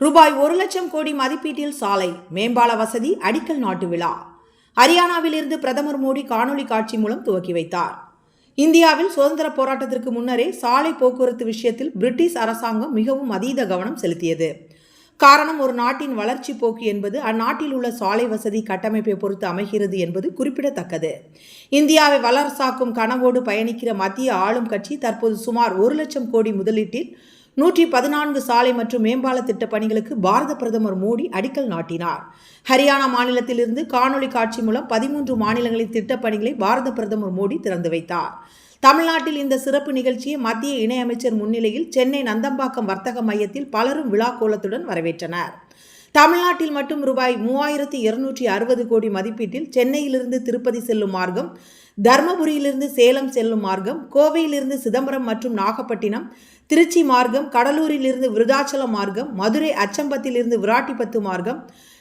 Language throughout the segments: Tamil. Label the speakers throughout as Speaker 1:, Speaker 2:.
Speaker 1: ரூபாய் ஒரு லட்சம் கோடி மதிப்பீட்டில் சாலை மேம்பால வசதி அடிக்கல் நாட்டு விழா. ஹரியானாவிலிருந்து பிரதமர் மோடி காணொலி காட்சி மூலம் துவக்கி வைத்தார். இந்தியாவில் சுதந்திர போராட்டத்திற்கு முன்னரே சாலை போக்குவரத்து விஷயத்தில் பிரிட்டிஷ் அரசாங்கம் மிகவும் அதீத கவனம் செலுத்தியது. காரணம் ஒரு நாட்டின் வளர்ச்சி போக்கு என்பது அந்நாட்டில் உள்ள சாலை வசதி கட்டமைப்பை பொறுத்து அமைகிறது என்பது குறிப்பிடத்தக்கது. இந்தியாவை வளர்சாக்கும் கனவோடு பயணிக்கிற மத்திய ஆளும் கட்சி தற்போது சுமார் ஒரு லட்சம் கோடி முதலீட்டில் நூற்றி பதினான்கு சாலை மற்றும் மேம்பால திட்டப் பணிகளுக்கு பாரத பிரதமர் மோடி அடிக்கல் நாட்டினார். ஹரியானா மாநிலத்திலிருந்து காணொலி காட்சி மூலம் பதிமூன்று மாநிலங்களின் திட்டப் பணிகளை பாரத பிரதமர் மோடி திறந்து வைத்தார். தமிழ்நாட்டில் இந்த சிறப்பு நிகழ்ச்சியை மத்திய இணையமைச்சர் முன்னிலையில் சென்னை நந்தம்பாக்கம் வர்த்தக மையத்தில் பலரும் விழா கோலத்துடன் வரவேற்றனர். தமிழ்நாட்டில் மட்டும் ரூபாய் மூவாயிரத்தி இருநூற்றி அறுபது கோடி மதிப்பீட்டில் சென்னையிலிருந்து திருப்பதி செல்லும் மார்க்கம் தர்மபுரியிலிருந்து சேலம் செல்லும் மார்க்கம் கோவையிலிருந்து சிதம்பரம் மற்றும் நாகப்பட்டினம் திருச்சி மார்க்கம் கடலூரிலிருந்து விருதாச்சலம் மார்க்கம் மதுரை அச்சம்பத்திலிருந்து விராட்டிப்பத்து மார்க்கம்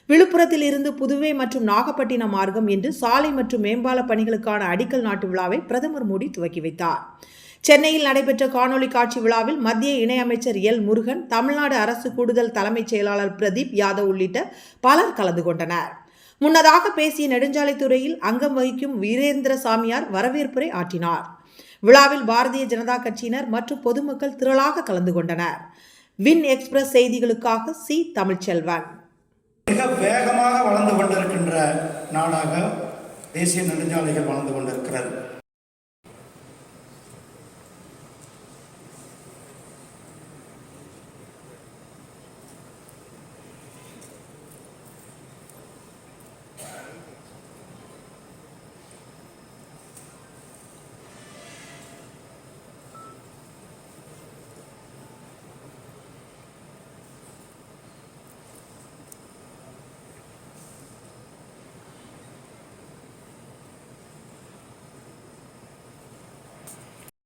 Speaker 1: விழுப்புரத்தில் இருந்து புதுவை மற்றும் நாகப்பட்டினம் மார்க்கம் என்று சாலை மற்றும் மேம்பால பணிகளுக்கான அடிக்கல் நாட்டு விழாவை பிரதமர் மோடி துவக்கி வைத்தார். சென்னையில் நடைபெற்ற காணொலி காட்சி விழாவில் மத்திய இணையமைச்சர் எல் முருகன் தமிழ்நாடு அரசு கூடுதல் தலைமைச் செயலாளர் பிரதீப் யாதவ் உள்ளிட்ட பலர் கலந்து கொண்டனர். முன்னதாக பேசிய நெடுஞ்சாலைத்துறையில் அங்கம் வகிக்கும் வீரேந்திர சாமியார் வரவேற்புரை ஆற்றினார். விழாவில் பாரதிய ஜனதா கட்சியினர் மற்றும் பொதுமக்கள் திரளாக கலந்து கொண்டனர். வின் எக்ஸ்பிரஸ் செய்திகளுக்காக சி தமிழ்ச்செல்வன்.
Speaker 2: மிக வேகமாக வளர்ந்து கொண்டிருக்கின்ற நாடாக தேசிய நெடுஞ்சாலைகள் வளர்ந்து கொண்டிருக்கிறது.